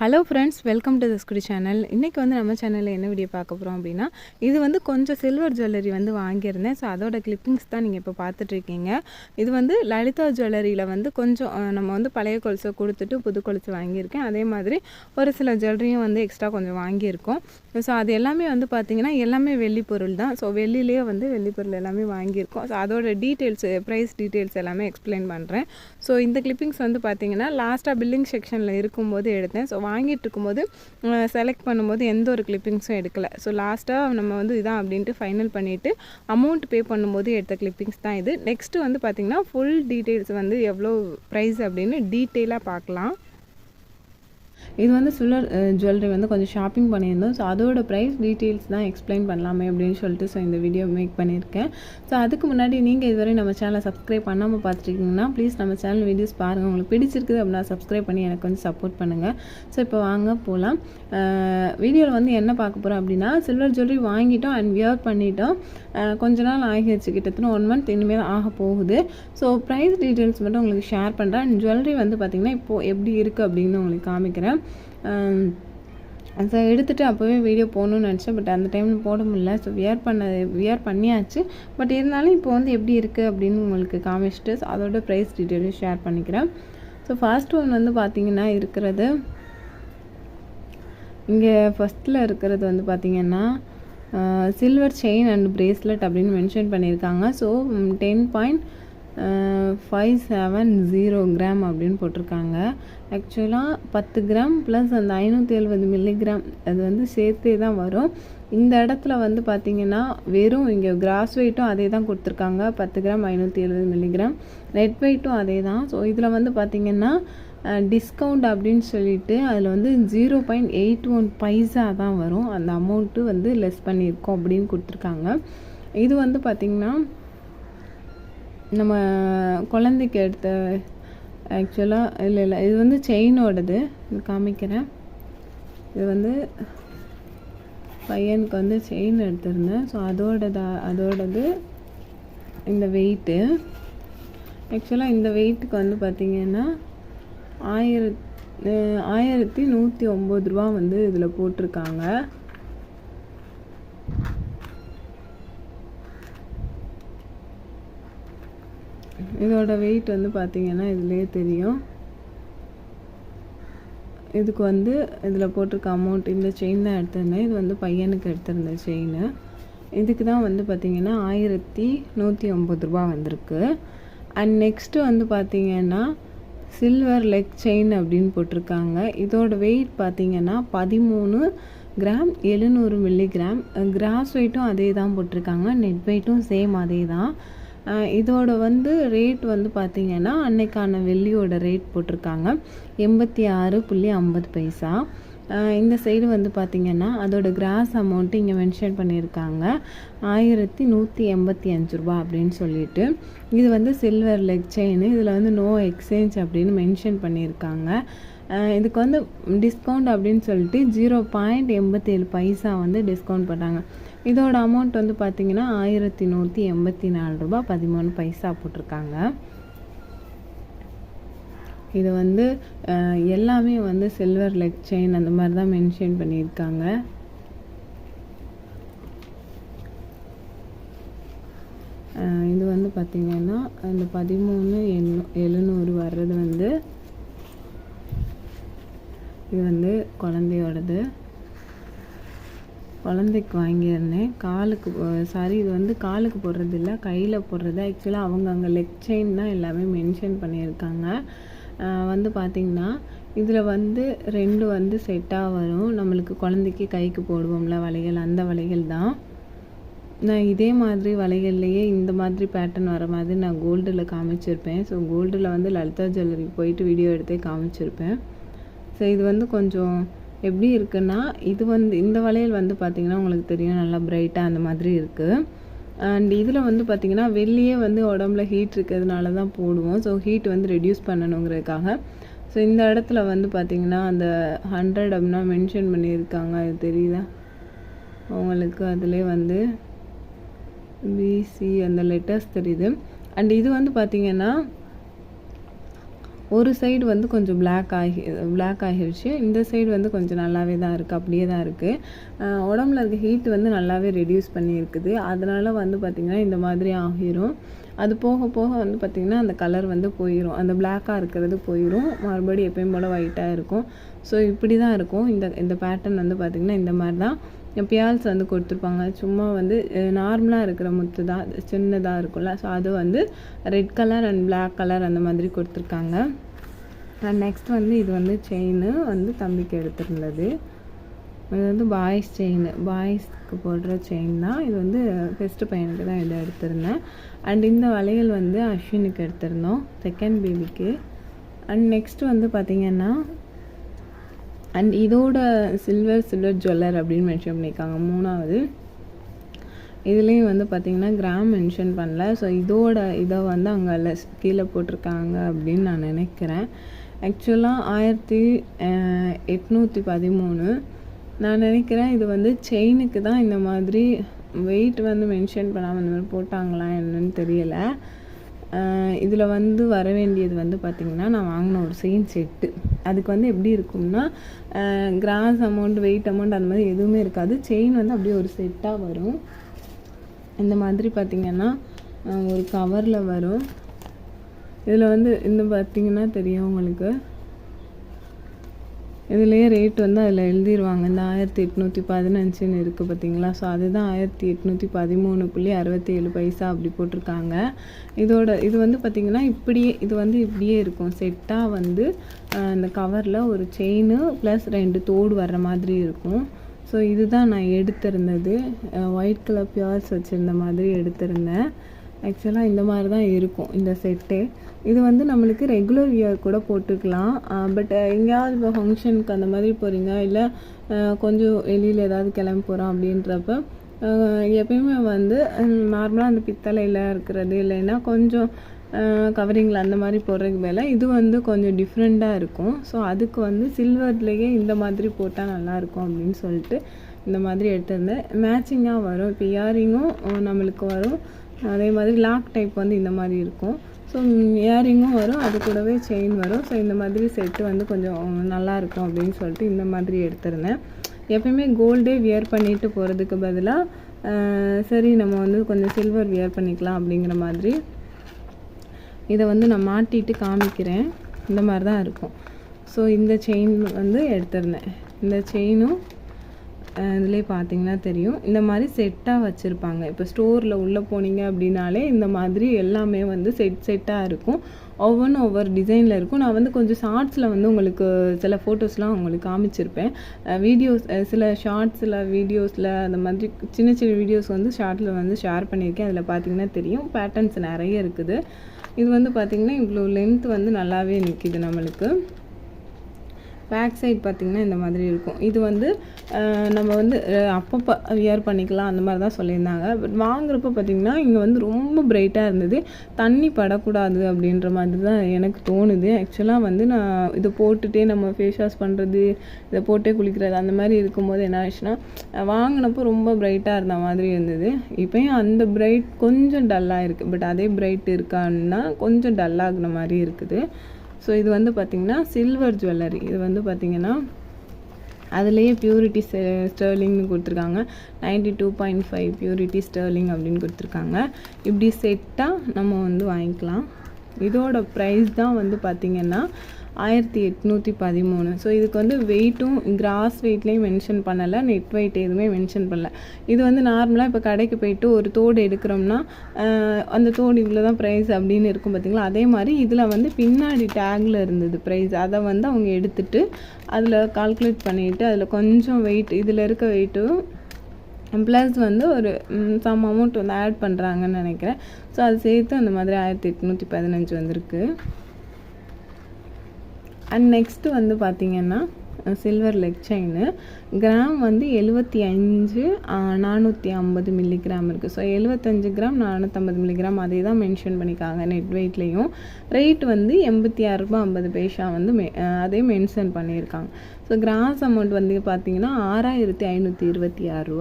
Hello friends welcome to திஸ்குடி channel இன்றைக்கி வந்து நம்ம சேனலில் என்ன வீடியோ பார்க்க போகிறோம் அப்படின்னா இது வந்து கொஞ்சம் சில்வர் ஜுவல்லரி வந்து வாங்கியிருந்தேன். ஸோ அதோட கிளிப்பிங்ஸ் தான் நீங்கள் இப்போ பார்த்துட்ருக்கீங்க. இது வந்து லலிதா ஜுவல்லரியில் வந்து கொஞ்சம் நம்ம வந்து பழைய கொலுசை கொடுத்துட்டு புது கொலுசு வாங்கியிருக்கேன். அதே மாதிரி ஒரு சில ஜுவல்லரியும் வந்து எக்ஸ்ட்ரா கொஞ்சம் வாங்கியிருக்கோம். ஸோ அது எல்லாமே வந்து பார்த்திங்கன்னா எல்லாமே வெள்ளி பொருள் தான். ஸோ வெள்ளிலேயே வந்து வெள்ளி பொருள் எல்லாமே வாங்கியிருக்கோம். ஸோ அதோட டீட்டெயில்ஸ் ப்ரைஸ் டீட்டெயில்ஸ் எல்லாமே எக்ஸ்பிளைன் பண்ணுறேன் ஸோ இந்த கிளிப்பிங்ஸ் வந்து பார்த்திங்கன்னா லாஸ்ட்டாக பில்லிங் செக்ஷனில் இருக்கும்போது எடுத்தேன். ஸோ வாங்கிட்டு இருக்கும்போது செலக்ட் பண்ணும்போது எந்த ஒரு கிளிப்பிங்ஸும் எடுக்கல. ஸோ லாஸ்ட்டாக நம்ம வந்து இதான் அப்படின்ட்டு ஃபைனல் பண்ணிவிட்டு அமௌண்ட் பே பண்ணும்போது எடுத்த கிளிப்பிங்ஸ் தான் இது. நெக்ஸ்ட்டு வந்து பார்த்திங்கன்னா ஃபுல் டீட்டெயில்ஸ் வந்து எவ்வளோ ப்ரைஸ் அப்படின்னு டீட்டெயிலாக பார்க்கலாம். இது வந்து சில்வர் ஜுவல்லரி வந்து கொஞ்சம் ஷாப்பிங் பண்ணியிருந்தோம். ஸோ அதோட ப்ரைஸ் டீட்டெயில்ஸ் தான் எக்ஸ்பிளைன் பண்ணலாமே அப்படின்னு சொல்லிட்டு ஸோ இந்த வீடியோ மேக் பண்ணியிருக்கேன். ஸோ அதுக்கு முன்னாடி நீங்கள் இதுவரை நம்ம சேனலை சப்ஸ்கிரைப் பண்ணாமல் பார்த்துருக்கீங்கன்னா ப்ளீஸ் நம்ம சேனல் வீடியோஸ் பாருங்கள் உங்களுக்கு பிடிச்சிருக்குது அப்படின்னா சப்ஸ்கிரைப் பண்ணி எனக்கு கொஞ்சம் சப்போர்ட் பண்ணுங்கள் ஸோ இப்போ வாங்க போகலாம் வீடியோவில் வந்து என்ன பார்க்க போகிறோம் அப்படின்னா சில்வர் ஜுவல்லரி வாங்கிட்டோம் அண்ட் வியர் பண்ணிட்டோம். கொஞ்ச நாள் ஆகிடுச்சு. கிட்டத்தட்ட ஒன் மந்த் இனிமேல் ஆக போகுது. ஸோ ப்ரைஸ் டீட்டெயில்ஸ் மட்டும் உங்களுக்கு ஷேர் பண்ணுறேன் அண்ட் ஜுவல்லரி வந்து பார்த்திங்கன்னா இப்போது எப்படி இருக்குது அப்படின்னு உங்களுக்கு காமிக்கிறேன். Um, ஸோ எடுத்துகிட்டு அப்போவே வீடியோ போகணும்னு நினச்சேன் பட் அந்த டைமில் போட முடியல. ஸோ வியர் பண்ண வியர் பண்ணியாச்சு. பட் இருந்தாலும் இப்போ வந்து எப்படி இருக்குது அப்படின்னு உங்களுக்கு காமிச்சிட்டு அதோட ப்ரைஸ் டீட்டெயிலும் ஷேர் பண்ணிக்கிறேன். ஸோ ஃபர்ஸ்ட் ஒன் வந்து பார்த்திங்கன்னா இருக்கிறது இங்கே ஃபஸ்ட்டில் இருக்கிறது வந்து பார்த்திங்கன்னா சில்வர் செயின் அண்ட் பிரேஸ்லெட் அப்படின்னு மென்ஷன் பண்ணியிருக்காங்க. So ten point five seven zero gram அப்படின்னு போட்டிருக்காங்க. ஆக்சுவலாக பத்து கிராம் ப்ளஸ் அந்த ஐநூற்றி எழுபது மில்லிகிராம் அது வந்து சேர்த்தே தான் வரும். இந்த இடத்துல வந்து பார்த்திங்கன்னா வெறும் இங்கே கிராஸ் வெயிட்டும் அதே தான் கொடுத்துருக்காங்க. பத்து கிராம் ஐநூற்றி எழுபது மில்லிகிராம் நெட் வெயிட்டும் அதே தான் ஸோ இதில் வந்து பார்த்திங்கன்னா டிஸ்கவுண்ட் அப்படின்னு சொல்லிட்டு அதில் வந்து zero point eight one paisa தான் வரும். அந்த அமௌண்ட்டு வந்து லெஸ் பண்ணியிருக்கோம் அப்படின்னு கொடுத்துருக்காங்க. இது வந்து பார்த்திங்கன்னா நம்ம குழந்தைக்கு எடுத்த ஆக்சுவலாக இல்லை இல்லை இது வந்து செயினோடது இது காமிக்கிறேன். இது வந்து பையனுக்கு வந்து செயின் எடுத்திருந்தேன். ஸோ அதோடதா அதோடது இந்த வெயிட்டு ஆக்சுவலாக இந்த வெயிட்டுக்கு வந்து பார்த்திங்கன்னா ஆயிரத் ஆயிரத்தி நூற்றி ஒம்பது ரூபா வந்து இதில் போட்டிருக்காங்க. இதோட வெயிட் வந்து பார்த்திங்கன்னா இதுலேயே தெரியும். இதுக்கு வந்து இதில் போட்டிருக்க அமௌண்ட் இந்த செயின் தான் எடுத்திருந்தேன். இது வந்து பையனுக்கு எடுத்திருந்த செயின் இதுக்கு தான் வந்து பார்த்திங்கன்னா ஆயிரத்தி நூற்றி ஐம்பது ரூபா வந்திருக்கு. அண்ட் நெக்ஸ்ட்டு வந்து பார்த்திங்கன்னா சில்வர் லெக் செயின் அப்படின்னு போட்டிருக்காங்க. இதோட வெயிட் பார்த்திங்கன்னா பதிமூணு கிராம் எழுநூறு மில்லிகிராம் கிராஸ் வெயிட்டும் அதே தான் போட்டிருக்காங்க. நெட் வெயிட்டும் சேம் அதே தான் இதோட வந்து ரேட் வந்து பார்த்திங்கன்னா அன்னைக்கான வெள்ளியோட ரேட் போட்டிருக்காங்க. எண்பத்தி ஆறு புள்ளி ஐம்பது பைசா. இந்த சைடு வந்து பார்த்திங்கன்னா அதோட கிராஸ் அமௌண்ட்டு இங்கே மென்ஷன் பண்ணியிருக்காங்க. ஆயிரத்தி நூற்றி எண்பத்தி அஞ்சு ரூபா அப்படின்னு சொல்லிட்டு. இது வந்து சில்வர் லெக் செயின் இதில் வந்து நோ எக்ஸ்சேஞ்ச் அப்படின்னு மென்ஷன் பண்ணியிருக்காங்க. இதுக்கு வந்து டிஸ்கவுண்ட் அப்படின்னு சொல்லிட்டு ஜீரோ பாயிண்ட் எண்பத்தேழு பைசா வந்து டிஸ்கவுண்ட் பண்ணுறாங்க இதோட அமௌண்ட் வந்து பார்த்திங்கன்னா ஆயிரத்தி நூற்றி எண்பத்தி நாலு ரூபா பதிமூணு பைசா போட்டிருக்காங்க. இது வந்து எல்லாமே வந்து சில்வர் லெக் செயின் அந்த மாதிரி தான் மென்ஷன் பண்ணியிருக்காங்க இது வந்து பார்த்திங்கன்னா அந்த பதிமூணு எண்ணூ எழுநூறு வர்றது வந்து இது வந்து குழந்தையோடது. குழந்தைக்கு வாங்கியிருந்தேன். காலுக்கு சாரி இது வந்து காலுக்கு போடுறது இல்லை கையில் போடுறது. ஆக்சுவலாக அவங்க அங்கே லெக் செயின் தான் எல்லாமே மென்ஷன் பண்ணியிருக்காங்க. வந்து பார்த்திங்கன்னா இதில் வந்து ரெண்டு வந்து செட்டாக வரும். நம்மளுக்கு குழந்தைக்கு கைக்கு போடுவோம்ல வளையல் அந்த வளையல் தான். நான் இதே மாதிரி வளையல்லையே இந்த மாதிரி பேட்டர்ன் வர மாதிரி நான் கோல்டில் காமிச்சிருப்பேன். ஸோ கோல்டில் வந்து லலிதா ஜுவல்லரி போயிட்டு வீடியோ எடுத்தே காமிச்சிருப்பேன். ஸோ இது வந்து கொஞ்சம் எப்படி இருக்குன்னா இது வந்து இந்த வளையல் வந்து பார்த்திங்கன்னா உங்களுக்கு தெரியும் நல்லா பிரைட்டாக அந்த மாதிரி இருக்குது அண்ட் இதில் வந்து பார்த்திங்கன்னா வெளியே வந்து உடம்புல ஹீட் இருக்கிறதுனால தான் போடுவோம். ஸோ ஹீட் வந்து ரெடியூஸ் பண்ணணுங்கிறதுக்காக. ஸோ இந்த இடத்துல வந்து பார்த்திங்கன்னா அந்த ஹண்ட்ரட் அப்படின்னா மென்ஷன் பண்ணியிருக்காங்க. அது தெரியுதா? உங்களுக்கு அதிலே வந்து பிசி அந்த லெட்டர்ஸ் தெரியுது. அண்ட் இது வந்து பார்த்திங்கன்னா ஒரு சைடு வந்து கொஞ்சம் பிளாக் ஆகி பிளாக் ஆகிருச்சு. இந்த சைடு வந்து கொஞ்சம் நல்லாவே தான் இருக்குது அப்படியே தான் இருக்குது உடம்புல இருக்க ஹீட் வந்து நல்லாவே ரெடியூஸ் பண்ணியிருக்குது. அதனால் வந்து பார்த்திங்கன்னா இந்த மாதிரி ஆகிரும். அது போக போக வந்து பார்த்திங்கன்னா அந்த கலர் வந்து போயிடும் அந்த பிளாக்காக இருக்கிறது போயிடும் மறுபடியும் எப்பயும் போல் ஒயிட்டாக இருக்கும். ஸோ இப்படி தான் இருக்கும். இந்த இந்த பேட்டர்ன் வந்து பார்த்திங்கன்னா இந்த மாதிரி தான். பியால்ஸ் வந்து கொடுத்துருப்பாங்க. சும்மா வந்து நார்மலாக இருக்கிற முத்து தான். சின்னதாக இருக்கும்ல. ஸோ அது வந்து red colour and black colour அந்த மாதிரி கொடுத்துருக்காங்க. அண்ட் நெக்ஸ்ட் வந்து இது வந்து செயின் வந்து தம்பிக்கு எடுத்திருந்தது. இது வந்து பாய்ஸ் செயின் பாய்ஸ்க்கு போடுற செயின் தான். இது வந்து ஃபஸ்ட்டு பையனுக்கு தான் இதை எடுத்திருந்தேன். அண்ட் இந்த வளையல் வந்து அஸ்வினுக்கு எடுத்திருந்தோம். செகண்ட் பேபிக்கு அண்ட் நெக்ஸ்ட் வந்து பார்த்திங்கன்னா அண்ட் இதோட சில்வர் சில்வர் ஜுவல்லர் அப்படின்னு மென்ஷன் பண்ணியிருக்காங்க. மூணாவது இதுலேயும் வந்து பார்த்திங்கன்னா கிராம் மென்ஷன் பண்ணல. ஸோ இதோட இதை வந்து அங்கே கீழே போட்டிருக்காங்க அப்படின்னு நான் நினைக்கிறேன். ஆக்சுவலாக ஆயிரத்தி எட்நூற்றி பதிமூணு. நான் நினைக்கிறேன் இது வந்து செயினுக்கு தான் இந்த மாதிரி வெயிட் வந்து மென்ஷன் பண்ணாமல் இந்த மாதிரி போட்டாங்களா என்னன்னு தெரியலை. இதில் வந்து வர வேண்டியது வந்து பார்த்திங்கன்னா நான் வாங்கின ஒரு செயின் செட்டு அதுக்கு வந்து எப்படி இருக்கும்னா கிராஸ் அமௌண்ட் வெயிட் அமௌண்ட் அந்த மாதிரி எதுவுமே இருக்காது. செயின் வந்து அப்படியே ஒரு செட்டாக வரும். இந்த மாதிரி பார்த்திங்கன்னா ஒரு கவரில் வரும். இதில் வந்து இந்த பார்த்திங்கன்னா தெரியும் உங்களுக்கு. இதுலேயே ரேட் வந்து அதில் எழுதிடுவாங்க இந்த ஆயிரத்தி எட்நூற்றி பதினஞ்சுன்னு இருக்குது பார்த்தீங்களா ஸோ அதுதான் ஆயிரத்தி எட்நூற்றி பதிமூணு புள்ளி அறுபத்தி ஏழு பைசா அப்படி போட்டிருக்காங்க. இதோட இது வந்து பார்த்திங்கன்னா இப்படியே இது வந்து இப்படியே இருக்கும். செட்டாக வந்து அந்த கவரில் ஒரு செயின் ப்ளஸ் ரெண்டு தோடு வர்ற மாதிரி இருக்கும். ஸோ இதுதான் நான் எடுத்திருந்தது. ஒயிட் கலர் பியார்ஸ் வச்சுருந்த மாதிரி எடுத்திருந்தேன். ஆக்சுவலாக இந்த மாதிரி தான் இருக்கும் இந்த செட்டு இது வந்து நம்மளுக்கு ரெகுலர் வியர் கூட போட்டுக்கலாம். பட் எங்கேயாவது இப்போ ஃபங்க்ஷனுக்கு அந்த மாதிரி போகிறீங்க இல்லை கொஞ்சம் வெளியில் ஏதாவது கிளம்பி போகிறோம் அப்படின்றப்ப எப்பயுமே வந்து நார்மலாக அந்த பித்தளையில் இருக்கிறது இல்லைன்னா கொஞ்சம் கவரிங்கில் அந்த மாதிரி போடுறதுக்கு மேலே இது வந்து கொஞ்சம் டிஃப்ரெண்ட்டாக இருக்கும். ஸோ அதுக்கு வந்து சில்வர்லேயே இந்த மாதிரி போட்டால் நல்லாயிருக்கும் அப்படின்னு சொல்லிட்டு இந்த மாதிரி எடுத்திருந்தேன். மேட்சிங்காக வரும் இப்போ இயரிங்கும் நம்மளுக்கு வரும். அதே மாதிரி லாக் டைப் வந்து இந்த மாதிரி இருக்கும். ஸோ இயரிங்கும் வரும் அது கூடவே செயின் வரும். ஸோ இந்த மாதிரி செட்டு வந்து கொஞ்சம் நல்லாயிருக்கும் அப்படின்னு சொல்லிட்டு இந்த மாதிரி எடுத்திருந்தேன். எப்பயுமே கோல்டே வியர் பண்ணிட்டு போகிறதுக்கு பதிலாக சரி நம்ம வந்து கொஞ்சம் சில்வர் வியர் பண்ணிக்கலாம் அப்படிங்கிற மாதிரி. இதை வந்து நான் மாட்டிட்டு காமிக்கிறேன். இந்த மாதிரி தான் இருக்கும். ஸோ இந்த செயின் வந்து எடுத்திருந்தேன். இந்த செயினும் இதிலே பார்த்தீங்கன்னா தெரியும். இந்த மாதிரி செட்டாக வச்சுருப்பாங்க. இப்போ ஸ்டோரில் உள்ளே போனீங்க அப்படின்னாலே இந்த மாதிரி எல்லாமே வந்து செட் செட்டாக இருக்கும். ஒவ்வொன்றும் ஒவ்வொரு டிசைனில் இருக்கும். நான் வந்து கொஞ்சம் ஷார்ட்ஸில் வந்து உங்களுக்கு சில ஃபோட்டோஸ்லாம் உங்களுக்கு காமிச்சிருப்பேன். வீடியோஸ் சில ஷார்ட்ஸில் வீடியோஸில் அந்த மாதிரி சின்ன சின்ன வீடியோஸ் வந்து ஷார்ட்டில் வந்து ஷேர் பண்ணியிருக்கேன். அதில் பார்த்தீங்கன்னா தெரியும். பேட்டர்ன்ஸ் நிறைய இருக்குது. இது வந்து பார்த்திங்கன்னா இவ்வளோ லென்த் வந்து நல்லாவே நிற்கிது நம்மளுக்கு. பேக் சைட் பார்த்திங்கன்னா இந்த மாதிரி இருக்கும். இது வந்து நம்ம வந்து அப்பப்போ வியர் பண்ணிக்கலாம் அந்த மாதிரி தான் சொல்லியிருந்தாங்க. பட் வாங்குறப்ப பார்த்திங்கன்னா இங்கே வந்து ரொம்ப பிரைட்டாக இருந்தது. தண்ணி படக்கூடாது அப்படின்ற மாதிரி தான் எனக்கு தோணுது. ஆக்சுவலாக வந்து நான் இதை போட்டுகிட்டே நம்ம ஃபேஸ் வாஷ் பண்ணுறது இதை போட்டே குளிக்கிறது அந்த மாதிரி இருக்கும்போது என்ன ஆச்சுன்னா வாங்கினப்போ ரொம்ப பிரைட்டாக இருந்த மாதிரி இருந்தது. இப்போயும் அந்த பிரைட் கொஞ்சம் டல்லாக இருக்குது பட் அதே பிரைட் இருக்கான்னா கொஞ்சம் டல்லாகின மாதிரி இருக்குது. ஸோ இது வந்து பார்த்திங்கன்னா சில்வர் ஜுவல்லரி இது வந்து பார்த்திங்கன்னா அதுலேயே பியூரிட்டி ஸ்டர்லிங்னு கொடுத்துருக்காங்க. Ninety two point five purity sterling அப்படின்னு கொடுத்துருக்காங்க. இப்படி செட்டாக நம்ம வந்து வாங்கிக்கலாம். இதோட ப்ரைஸ் தான் வந்து பார்த்திங்கன்னா ஆயிரத்தி எட்நூற்றி பதிமூணு. ஸோ இதுக்கு வந்து வெயிட்டும் கிராஸ் வெயிட்லேயும் மென்ஷன் பண்ணலை. நெட் வெயிட் எதுவுமே மென்ஷன் பண்ணல. இது வந்து நார்மலாக இப்போ கடைக்கு போயிட்டு ஒரு தோடு எடுக்கிறோம்னா அந்த தோடு இவ்வளோ தான் ப்ரைஸ் அப்படின்னு இருக்கும் பார்த்திங்களா அதே மாதிரி இதில் வந்து பின்னாடி டேக்கில் இருந்தது ப்ரைஸ் அதை வந்து அவங்க எடுத்துட்டு அதில் கால்குலேட் பண்ணிவிட்டு அதில் கொஞ்சம் வெயிட் இதில் இருக்க வெயிட்டும் ப்ளஸ் வந்து ஒரு சம் அமௌண்ட் வந்து ஆட் பண்ணுறாங்கன்னு நினைக்கிறேன். ஸோ அது சேர்த்து அந்த மாதிரி ஆயிரத்தி எட்நூற்றி பதினஞ்சு வந்திருக்கு. அண்ட் நெக்ஸ்ட்டு வந்து பார்த்திங்கன்னா சில்வர் லெக் செயின் கிராம் வந்து எழுபத்தி அஞ்சு நானூற்றி ஐம்பது மில்லிகிராம் இருக்குது ஸோ எழுபத்தஞ்சு கிராம் நானூற்றம்பது மில்லிகிராம் அதே தான் மென்ஷன் பண்ணிக்காங்க நெட் வெயிட்லேயும் ரேட் வந்து எண்பத்தி ஆறுரூபா ஐம்பது பைசா வந்து மெ அதே மென்ஷன் பண்ணியிருக்காங்க. ஸோ கிராஸ் அமௌண்ட் வந்து பார்த்திங்கன்னா ஆறாயிரத்தி ஐநூற்றி இருபத்தி ஆறு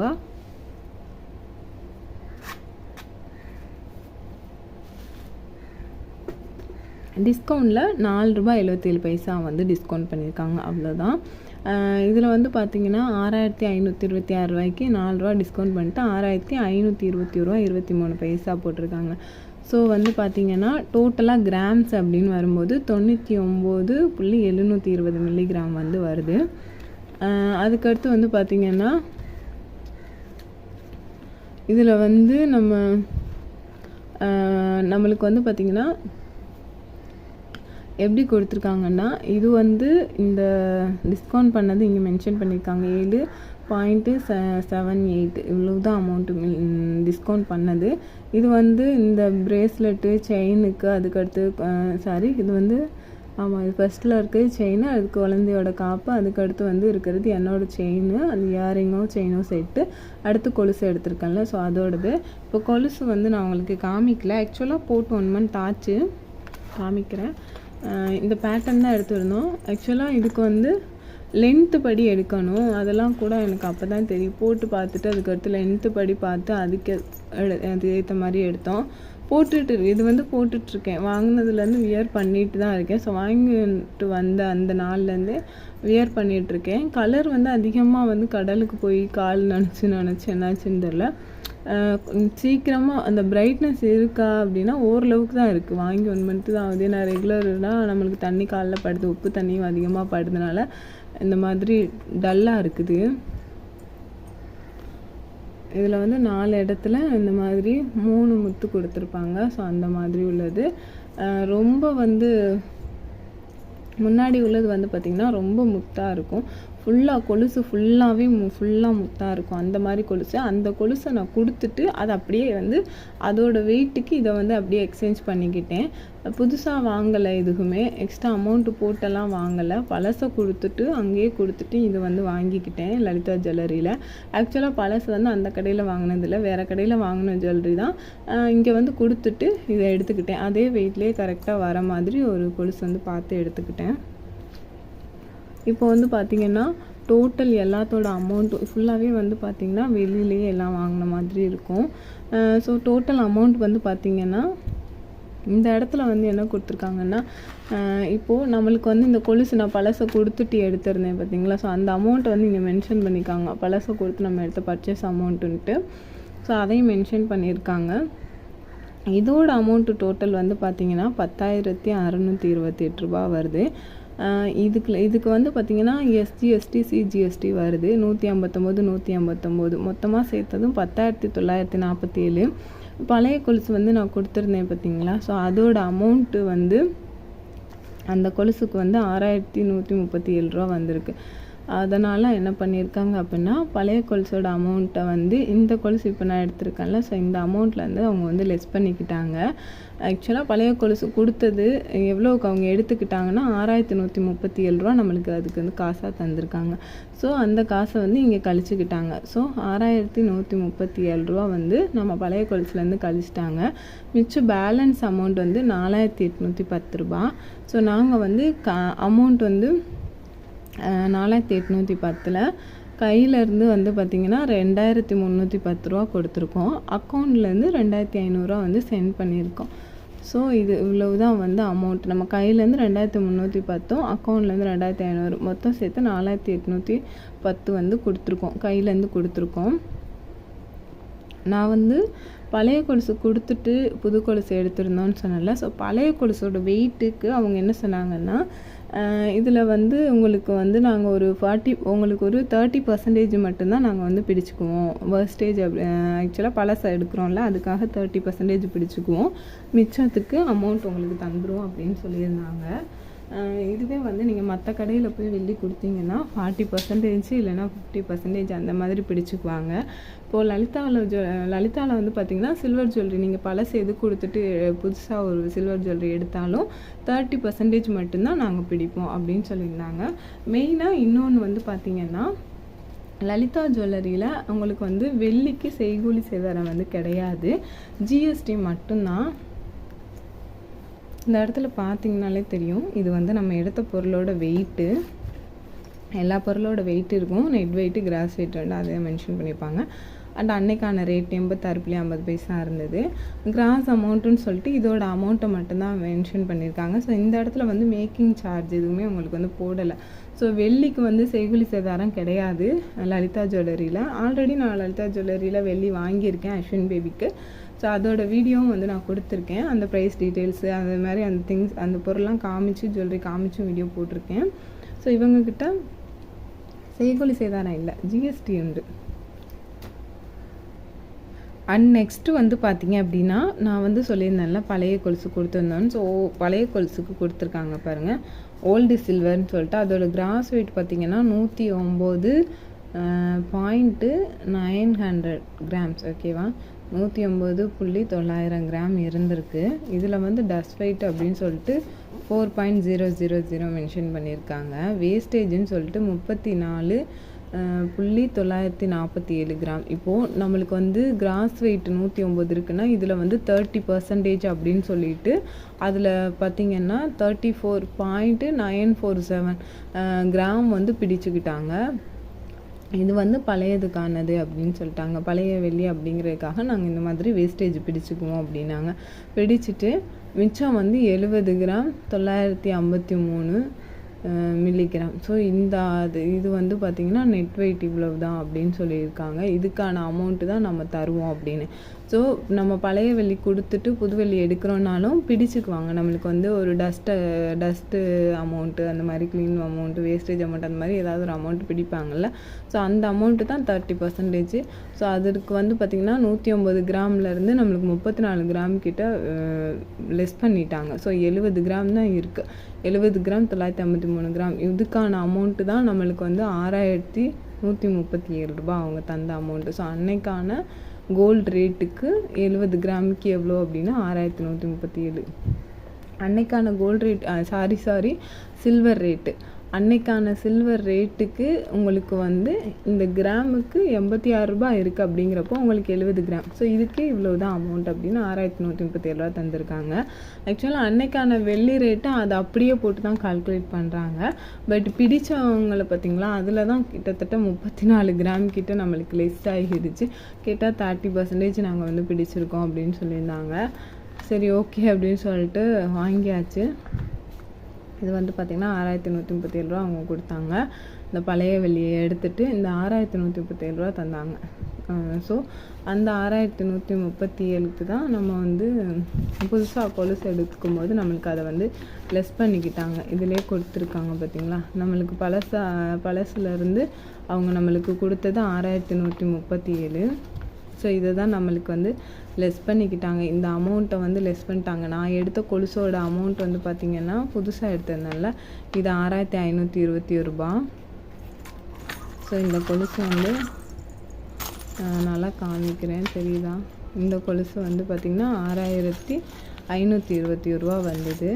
டிஸ்கவுண்ட்டில் நாலு ரூபாய் எழுபத்தேழு பைசா வந்து டிஸ்கவுண்ட் பண்ணியிருக்காங்க அவ்வளோதான் இதில் வந்து பார்த்தீங்கன்னா ஆறாயிரத்தி ஐநூற்றி இருபத்தி ஆறு ரூபாய்க்கு நாலு ரூபா டிஸ்கவுண்ட் பண்ணிட்டு ஆறாயிரத்தி ஐநூற்றி இருபத்தி ரூபா இருபத்தி மூணு பைசா போட்டிருக்காங்க. ஸோ வந்து பார்த்திங்கன்னா டோட்டலாக கிராம்ஸ் அப்படின்னு வரும்போது தொண்ணூற்றி ஒம்பது புள்ளி எழுநூற்றி இருபது மில்லிகிராம் வந்து வருது. அதுக்கடுத்து வந்து பார்த்திங்கன்னா இதில் வந்து நம்ம நம்மளுக்கு வந்து பார்த்திங்கன்னா எப்படி கொடுத்துருக்காங்கன்னா இது வந்து இந்த டிஸ்கவுண்ட் பண்ணது இங்கே மென்ஷன் பண்ணியிருக்காங்க. ஏழு பாயிண்ட்டு ச செவன் எயிட் இவ்வளோ தான் அமௌண்ட்டு டிஸ்கவுண்ட் பண்ணது. இது வந்து இந்த ப்ரேஸ்லெட்டு செயினுக்கு அதுக்கடுத்து சாரி இது வந்து ஆமாம் இது ஃபஸ்ட்டில் இருக்குது செயின் அதுக்கு குழந்தையோட காப்பு அதுக்கடுத்து வந்து இருக்கிறது என்னோடய செயின் அந்த இயரிங்கோ செயினோ செட்டு அடுத்து கொலுசு எடுத்திருக்கேன்ல ஸோ அதோடது. இப்போ கொலுசு வந்து நான் உங்களுக்கு காமிக்கல. ஆக்சுவலாக போட்டு ஒன் மந்த் ஆச்சு. காமிக்கிறேன். இந்த பேட்டர்ன் தான் எடுத்திருந்தோம். ஆக்சுவலாக இதுக்கு வந்து லென்த்து படி எடுக்கணும். அதெல்லாம் கூட எனக்கு அப்போ தான் தெரியும். போட்டு பார்த்துட்டு அதுக்கடுத்து லென்த்து படி பார்த்து அதுக்கு எடு- அது ஏற்ற மாதிரி எடுத்தோம். போட்டுட்டு இது வந்து போட்டுட்ருக்கேன் வாங்கினதுலேருந்து வியர் பண்ணிட்டு தான் இருக்கேன். ஸோ வாங்கிட்டு வந்த அந்த நாள்லேருந்தே வியர் பண்ணிகிட்ருக்கேன் கலர் வந்து அதிகமாக வந்து கடலுக்கு போய் கால் நினச்சி நினச்சி என்னாச்சுன்னு தெரில சீக்கிரமாக அந்த பிரைட்னஸ் இருக்கா அப்படின்னா ஓரளவுக்கு தான் இருக்குது வாங்கி ஒன் மந்த்து தான் ஆகுது. நான் ரெகுலராக நம்மளுக்கு தண்ணி காலில் படுது உப்பு தண்ணியும் அதிகமாக படுறதுனால இந்த மாதிரி டல்லாக இருக்குது. இதில் வந்து நாலு இடத்துல இந்த மாதிரி மூணு முத்து கொடுத்துருப்பாங்க. ஸோ அந்த மாதிரி உள்ளது. ரொம்ப வந்து முன்னாடி உள்ளது வந்து பார்த்திங்கன்னா ரொம்ப முத்தாக இருக்கும். ஃபுல்லாக கொலுசு ஃபுல்லாகவே மு ஃபுல்லாக முத்தாக இருக்கும். அந்த மாதிரி கொலுசு. அந்த கொலுசை நான் கொடுத்துட்டு அதை அப்படியே வந்து அதோட வெயிட்டுக்கு இதை வந்து அப்படியே எக்ஸ்சேஞ்ச் பண்ணிக்கிட்டேன். புதுசாக வாங்கலை எதுவுமே. எக்ஸ்ட்ரா அமௌண்ட்டு போட்டெல்லாம் வாங்கலை. பழசை கொடுத்துட்டு அங்கேயே கொடுத்துட்டு இது வந்து வாங்கிக்கிட்டேன் லலிதா ஜுவல்லரியில். ஆக்சுவலாக பழசு வந்து அந்த கடையில் வாங்கினதில்ல. வேறு கடையில் வாங்கின ஜுவல்லரி தான். இங்கே வந்து கொடுத்துட்டு இதை எடுத்துக்கிட்டேன். அதே வெயிட்லேயே கரெக்டாக வர மாதிரி ஒரு கொலுசு வந்து பார்த்து எடுத்துக்கிட்டேன். இப்போ வந்து பார்த்திங்கன்னா டோட்டல் எல்லாத்தோட அமௌண்ட்டும் ஃபுல்லாகவே வந்து பார்த்திங்கன்னா வெளியிலேயே எல்லாம் வாங்கின மாதிரி இருக்கும். ஸோ டோட்டல் அமௌண்ட் வந்து பார்த்திங்கன்னா இந்த இடத்துல வந்து என்ன கொடுத்துருக்காங்கன்னா இப்போது நம்மளுக்கு வந்து இந்த கொலுசு நான் பழசை கொடுத்துட்டு எடுத்திருந்தேன் பார்த்தீங்களா ஸோ அந்த அமௌண்ட் வந்து இங்கே மென்ஷன் பண்ணியிருக்காங்க பழசை கொடுத்து நம்ம எடுத்த பர்ச்சேஸ் அமௌண்ட்டுன்ட்டு ஸோ அதையும் மென்ஷன் பண்ணியிருக்காங்க. இதோட அமௌண்ட்டு டோட்டல் வந்து பார்த்தீங்கன்னா பத்தாயிரத்தி அறநூற்றி இருபத்தி எட்டு ரூபா வருது. இதுக்கு இதுக்கு வந்து பார்த்திங்கன்னா எஸ்ஜி எஸ்டி சிஜிஎஸ்டி வருது நூற்றி ஐம்பத்தொம்போது நூற்றி ஐம்பத்தொம்போது மொத்தமாக சேர்த்ததும் பத்தாயிரத்தி தொள்ளாயிரத்தி நாற்பத்தி ஏழு பழைய கொலுசு வந்து நான் கொடுத்துருந்தேன் பார்த்தீங்களா ஸோ அதோட அமௌண்ட்டு வந்து அந்த கொலுசுக்கு வந்து ஆறாயிரத்தி நூற்றி முப்பத்தி ஏழு ரூபா வந்திருக்கு. அதனால் என்ன பண்ணியிருக்காங்க அப்படின்னா பழைய கொலுசோட அமௌண்ட்டை வந்து இந்த கொலுசு இப்போ நான் எடுத்திருக்கேன்ல ஸோ இந்த அமௌண்ட்லேருந்து அவங்க வந்து லெஸ் பண்ணிக்கிட்டாங்க. ஆக்சுவலாக பழைய கொலுசு கொடுத்தது எவ்வளோக்கு அவங்க எடுத்துக்கிட்டாங்கன்னா ஆறாயிரத்தி நூற்றி முப்பத்தி ஏழு ரூபா நம்மளுக்கு அதுக்கு வந்து காசாக தந்திருக்காங்க. ஸோ அந்த காசை வந்து இங்கே கழிச்சுக்கிட்டாங்க. ஸோ ஆறாயிரத்தி நூற்றி முப்பத்தி ஏழு ரூபா வந்து நம்ம பழைய கொலுசுலேருந்து கழிச்சிட்டாங்க. மிச்சம் பேலன்ஸ் அமௌண்ட் வந்து நாலாயிரத்தி எட்நூற்றி பத்து ரூபா. ஸோ நாங்கள் வந்து க அமௌண்ட் வந்து நாலாயிரத்தி எட்நூற்றி பத்தில் கையிலேருந்து வந்து பார்த்திங்கன்னா ரெண்டாயிரத்தி முந்நூற்றி பத்து ரூபா கொடுத்துருக்கோம். அக்கௌண்ட்லேருந்து ரெண்டாயிரத்தி ஐநூறுரூவா வந்து சென்ட் பண்ணியிருக்கோம். ஸோ இது இவ்வளவு தான் வந்து அமௌண்ட் நம்ம கையிலேருந்து ரெண்டாயிரத்தி முந்நூற்றி பத்தும் அக்கௌண்ட்லேருந்து ரெண்டாயிரத்தி ஐநூறு மொத்தம் சேர்த்து நாலாயிரத்தி எட்நூற்றி பத்து வந்து கொடுத்துருக்கோம். கையிலேருந்து கொடுத்துருக்கோம். நான் வந்து பழைய கொலுசு கொடுத்துட்டு புது கொலுசு எடுத்திருந்தோன்னு சொன்னல ஸோ பழைய கொலுசோட வெயிட்டுக்கு அவங்க என்ன சொன்னாங்கன்னா இதில் வந்து உங்களுக்கு வந்து நாங்கள் ஒரு ஃபார்ட்டி உங்களுக்கு ஒரு தேர்ட்டி பர்சன்டேஜ் மட்டும்தான் நாங்கள் வந்து பிடிச்சிக்குவோம். வேர்ஸ்டேஜ் ஆக்சுவலாக பழசை எடுக்கிறோம்ல அதுக்காக தேர்ட்டி பர்சன்டேஜ் பிடிச்சிக்குவோம். மிச்சத்துக்கு அமௌண்ட் உங்களுக்கு தந்துடும் அப்படின்னு சொல்லியிருந்தாங்க. இதுவே வந்து நீங்கள் மற்ற கடையில் போய் வெள்ளி கொடுத்தீங்கன்னா ஃபார்ட்டி பர்சன்டேஜ் இல்லைன்னா ஃபிஃப்டி பர்சன்டேஜ் அந்த மாதிரி பிடிச்சிக்குவாங்க. இப்போது லலிதாவில் ஜுவ லலிதாவில் வந்து பார்த்திங்கன்னா சில்வர் ஜுவல்லரி நீங்கள் பழசு எது கொடுத்துட்டு புதுசாக ஒரு சில்வர் ஜுவல்லரி எடுத்தாலும் தேர்ட்டி பர்சன்டேஜ் மட்டும்தான் நாங்கள் பிடிப்போம் அப்படின்னு சொல்லியிருந்தாங்க. மெயினாக இன்னொன்று வந்து பார்த்தீங்கன்னா லலிதா ஜுவல்லரியில் உங்களுக்கு வந்து வெள்ளிக்கு செய்கூலி சேதாரம் வந்து கிடையாது. ஜிஎஸ்டி மட்டும்தான் இந்த இடத்துல பார்த்திங்கனாலே தெரியும். இது வந்து நம்ம எடுத்த பொருளோட வெயிட்டு எல்லா பொருளோட வெயிட் இருக்கும். நெட் வெயிட்டு கிராஸ் வெயிட் வந்து அதே மென்ஷன் பண்ணியிருப்பாங்க அண்ட் அன்னைக்கான ரேட் எண்பத்தாறு புள்ளி ஐம்பது பைசா இருந்தது. கிராஸ் அமௌண்ட்டுன்னு சொல்லிட்டு இதோட அமௌண்ட்டை மட்டும்தான் மென்ஷன் பண்ணியிருக்காங்க ஸோ இந்த இடத்துல வந்து மேக்கிங் சார்ஜ் எதுவுமே உங்களுக்கு வந்து போடலை. ஸோ வெள்ளிக்கு வந்து செய்குலி சேதாரம் கிடையாது. லலிதா ஜுவல்லரியில். ஆல்ரெடி நான் லலிதா ஜுவல்லரியில் வெள்ளி வாங்கியிருக்கேன் அஸ்வின் பேபிக்கு ஸோ அதோட வீடியோவும் வந்து நான் கொடுத்துருக்கேன். அந்த ப்ரைஸ் டீட்டெயில்ஸு அது மாதிரி அந்த திங்ஸ் அந்த பொருள்லாம் காமிச்சு ஜுவல்லரி காமிச்சும் வீடியோ போட்டிருக்கேன். ஸோ இவங்கக்கிட்ட செய்கொலி சேதாரம் இல்லை. ஜிஎஸ்டி உண்டு. அண்ட் நெக்ஸ்ட்டு வந்து பார்த்தீங்க அப்படின்னா நான் வந்து சொல்லியிருந்தேன்ல பழைய கொலுசு கொடுத்துருந்தோன்னு ஸோ பழைய கொலுசுக்கு கொடுத்துருக்காங்க பாருங்கள் ஓல்டு சில்வர்னு சொல்லிட்டு அதோடய கிராஸ் வெயிட் பார்த்தீங்கன்னா நூற்றி ஒம்பது பாயிண்ட்டு நைன் ஹண்ட்ரட் கிராம்ஸ் ஓகேவா நூற்றி ஒம்பது புள்ளி தொள்ளாயிரம் கிராம் இருந்திருக்கு. இதில் வந்து டஸ்ட் வெயிட் அப்படின்னு சொல்லிட்டு four point zero zero zero mention பண்ணியிருக்காங்க. வேஸ்டேஜ்னு சொல்லிட்டு முப்பத்தி நாலு புள்ளி தொள்ளாயிரத்தி நாற்பத்தி ஏழு கிராம். இப்போது நம்மளுக்கு வந்து கிராஸ் வெயிட் நூற்றி ஒம்பது இருக்குன்னா இதில் வந்து தேர்ட்டி பர்சன்டேஜ் அப்படின்னு சொல்லிட்டு அதில் பார்த்திங்கன்னா thirty four point nine four seven gram வந்து பிடிச்சுக்கிட்டாங்க. இது வந்து பழையதுக்கானது அப்படின்னு சொல்லிட்டாங்க. பழைய வெள்ளி அப்படிங்கிறதுக்காக நாங்கள் இந்த மாதிரி வேஸ்டேஜ் பிடிச்சிக்குவோம் அப்படின்னாங்க. பிடிச்சிட்டு மிச்சம் வந்து எழுபது கிராம் தொள்ளாயிரத்தி ஐம்பத்தி மூணு மில்லிகிராம். ஸோ இந்த அது இது வந்து பார்த்திங்கன்னா நெட் வெயிட் இவ்வளவு தான் அப்படின்னு சொல்லியிருக்காங்க. இதுக்கான அமௌண்ட்டு தான் நம்ம தருவோம் அப்படின்னு. ஸோ நம்ம பழைய வெள்ளி கொடுத்துட்டு புது வெள்ளி எடுக்கிறோன்னாலும் பிடிச்சிக்குவாங்க. நம்மளுக்கு வந்து ஒரு டஸ்ட்டு டஸ்ட்டு அமௌண்ட்டு அந்த மாதிரி க்ளீன் அமௌண்ட்டு வேஸ்டேஜ் அமௌண்ட் அந்த மாதிரி ஏதாவது ஒரு அமௌண்ட் பிடிப்பாங்கல்ல. ஸோ அந்த அமௌண்ட்டு தான் தேர்ட்டி பர்சன்டேஜ் ஸோ அதற்கு வந்து பார்த்திங்கன்னா நூற்றி ஐம்பது கிராம்லேருந்து நம்மளுக்கு முப்பத்தி நாலு கிராம் கிட்ட லெஸ் பண்ணிட்டாங்க. ஸோ எழுபது கிராம் தான் இருக்குது எழுபது கிராம் தொள்ளாயிரத்தி ஐம்பத்தி மூணு கிராம். இதுக்கான அமௌண்ட்டு தான் நம்மளுக்கு வந்து ஆறாயிரத்தி நூற்றி முப்பத்தி ஏழு ரூபா அவங்க தந்த அமௌண்ட்டு ஸோ அன்னைக்கான கோல்டு ரேட்டுக்கு எழுபது கிராமுக்கு எவ்வளோ அப்படின்னா ஆறாயிரத்தி நூற்றி முப்பத்தி ஏழு. அன்னைக்கான gold rate sorry sorry silver rate அன்னைக்கான silver ரேட்டுக்கு உங்களுக்கு வந்து இந்த கிராமுக்கு எண்பத்தி ஆறு ரூபாய் இருக்குது அப்படிங்கிறப்போ உங்களுக்கு எழுபது கிராம் ஸோ இதுக்கே இவ்வளோ தான் அமௌண்ட் அப்படின்னு ஆறாயிரத்தி நூற்றி முப்பத்தேழு ரூபா தந்திருக்காங்க. ஆக்சுவலாக அன்னைக்கான வெள்ளி ரேட்டை அதை அப்படியே போட்டு தான் கால்குலேட் பண்ணுறாங்க பட் பிடிச்சவங்களை பார்த்தீங்களா அதில் தான் கிட்டத்தட்ட முப்பத்தி நாலு கிராம் கிட்ட நம்மளுக்கு லெஸ் ஆகிடுச்சு. கேட்டால் தேர்ட்டி பர்சன்டேஜ் நாங்கள் வந்து பிடிச்சிருக்கோம் அப்படின்னு சொல்லியிருந்தாங்க. சரி ஓகே அப்படின்னு சொல்லிட்டு வாங்கியாச்சு. இது வந்து பார்த்திங்கன்னா ஆறாயிரத்தி நூற்றி முப்பத்தேழு ரூபா அவங்க கொடுத்தாங்க. இந்த பழைய வெள்ளியை எடுத்துகிட்டு இந்த ஆறாயிரத்தி நூற்றி முப்பத்தேழு ரூபா தந்தாங்க. ஸோ அந்த ஆறாயிரத்தி நூற்றி முப்பத்தி ஏழுக்கு தான் நம்ம வந்து புதுசாக கொலுசு எடுத்துக்கும் போது நம்மளுக்கு அதை வந்து லெஸ் பண்ணிக்கிட்டாங்க. இதிலே கொடுத்துருக்காங்க பார்த்திங்களா நம்மளுக்கு பழச பழசுலேருந்து அவங்க நம்மளுக்கு கொடுத்தது ஆறாயிரத்தி நூற்றி முப்பத்தி ஏழு ஸோ இதை தான் நம்மளுக்கு வந்து லெஸ் பண்ணிக்கிட்டாங்க. இந்த அமௌண்ட்டை வந்து லெஸ் பண்ணிட்டாங்க. நான் எடுத்த கொலுசோட அமௌண்ட் வந்து பார்த்திங்கன்னா புதுசாக எடுத்ததுனால இது ஆறாயிரத்தி ஐநூற்றி இருபத்தி ரூபா. ஸோ இந்த கொலுசு வந்து நல்லா காமிக்கிறேன். தெரியுதா? இந்த கொலுசு வந்து பார்த்திங்கன்னா ஆறாயிரத்தி ஐநூற்றி இருபத்தி ரூபா வந்தது.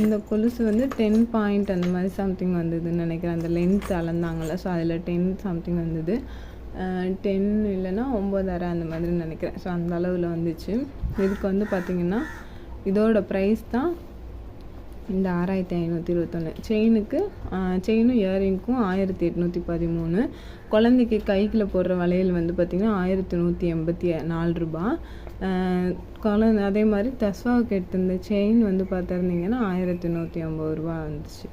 இந்த கொலுசு வந்து டென் பாயிண்ட் அந்த மாதிரி சம்திங் வந்ததுன்னு நினைக்கிறேன். அந்த லென்த் அளந்தாங்கள்ல ஸோ அதில் டென் சம்திங் வந்தது. டென் இல்லைன்னா ஒம்பதாயிரம் அந்த மாதிரி நினைக்கிறேன். ஸோ அந்த அளவில் வந்துச்சு. இதுக்கு வந்து பார்த்திங்கன்னா இதோட ப்ரைஸ் தான் இந்த ஆறாயிரத்தி ஐநூற்றி இருபத்தொன்று செயினுக்கு செயினும் இயரிங்க்கும் ஆயிரத்தி எட்நூற்றி பதிமூணு. குழந்தைக்கு கைக்கில் போடுற வளையல் வந்து பார்த்திங்கன்னா ஆயிரத்தி நூற்றி எண்பத்தி நாலு ரூபா. குழந்த அதே மாதிரி தஸ்வாவுக்கு எடுத்திருந்த செயின் வந்து பார்த்துருந்தீங்கன்னா ஆயிரத்தி நூற்றி ஐம்பது ரூபா வந்துச்சு.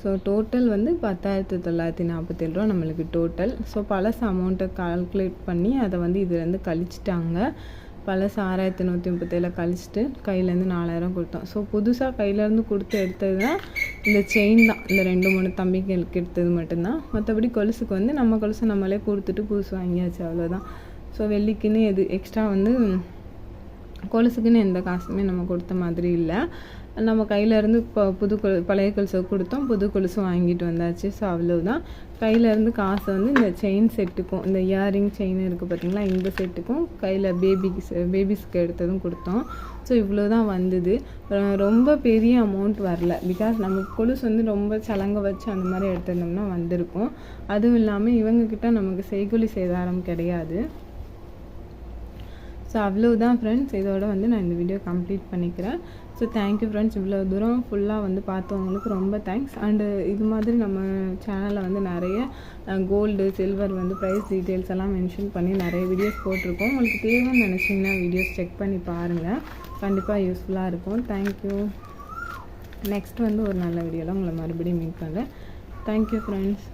ஸோ டோட்டல் வந்து பத்தாயிரத்து தொள்ளாயிரத்தி நாற்பத்தேழு ரூபா நம்மளுக்கு டோட்டல் ஸோ பழசு அமௌண்ட்டை கால்குலேட் பண்ணி அதை வந்து இதுலேருந்து கழிச்சிட்டாங்க. பழசு ஆறாயிரத்தி நூற்றி முப்பத்தேழு கழிச்சிட்டு கையிலேருந்து நாலாயிரம் கொடுத்தோம். ஸோ புதுசாக கையிலேருந்து கொடுத்து எடுத்தது தான் இந்த செயின் தான். இந்த ரெண்டு மூணு தம்பிகளுக்கு எடுத்தது மட்டும்தான். மற்றபடி கொலுசுக்கு வந்து நம்ம கொலுசை நம்மளே கொடுத்துட்டு புதுசு வாங்கியாச்சு அவ்வளோதான் ஸோ வெள்ளிக்குன்னு எது எக்ஸ்ட்ரா வந்து கொலுசுக்குன்னு எந்த காசுமே நம்ம கொடுத்த மாதிரி இல்லை. நம்ம கையிலேருந்து இப்போ புது கொலு பழைய கொலுசை கொடுத்தோம். புது கொலுசு வாங்கிட்டு வந்தாச்சு. ஸோ அவ்வளோதான் கையிலேருந்து காசை வந்து இந்த செயின் செட்டுக்கும் இந்த இயரிங் செயின் இருக்குது பார்த்திங்களா இந்த செட்டுக்கும் கையில் பேபிஸ் பேபிஸ்க்கு எடுத்ததும் கொடுத்தோம். ஸோ இவ்வளோ தான் வந்தது ரொம்ப பெரிய அமௌண்ட் வரல. பிகாஸ் நம்ம கொலுசு வந்து ரொம்ப சலங்க வச்சு அந்த மாதிரி எடுத்திருந்தோம்னா வந்திருக்கும். அதுவும் இல்லாமல் இவங்கக்கிட்ட நமக்கு செய்கூலி சேதாரம் கிடையாது. ஸோ அவ்வளோதான் ஃப்ரெண்ட்ஸ் இதோட வந்து நான் இந்த வீடியோ கம்ப்ளீட் பண்ணிக்கிறேன். ஸோ தேங்க்யூ ஃப்ரெண்ட்ஸ் இவ்வளோ தூரம் ஃபுல்லாக வந்து பார்த்தவங்களுக்கு ரொம்ப தேங்க்ஸ் அண்டு இது மாதிரி நம்ம சேனலில் வந்து நிறைய கோல்டு சில்வர் வந்து ப்ரைஸ் டீட்டெயில்ஸ் எல்லாம் மென்ஷன் பண்ணி நிறைய வீடியோஸ் போட்டிருக்கோம். உங்களுக்கு தேவைன்னு நினச்சிங்கன்னா வீடியோஸ் செக் பண்ணி பாருங்கள் கண்டிப்பாக யூஸ்ஃபுல்லாக இருக்கும். தேங்க்யூ நெக்ஸ்ட் வந்து ஒரு நல்ல வீடியோவில் உங்களை மறுபடியும் மீட் பண்ணுறேன் தேங்க்யூ ஃப்ரெண்ட்ஸ்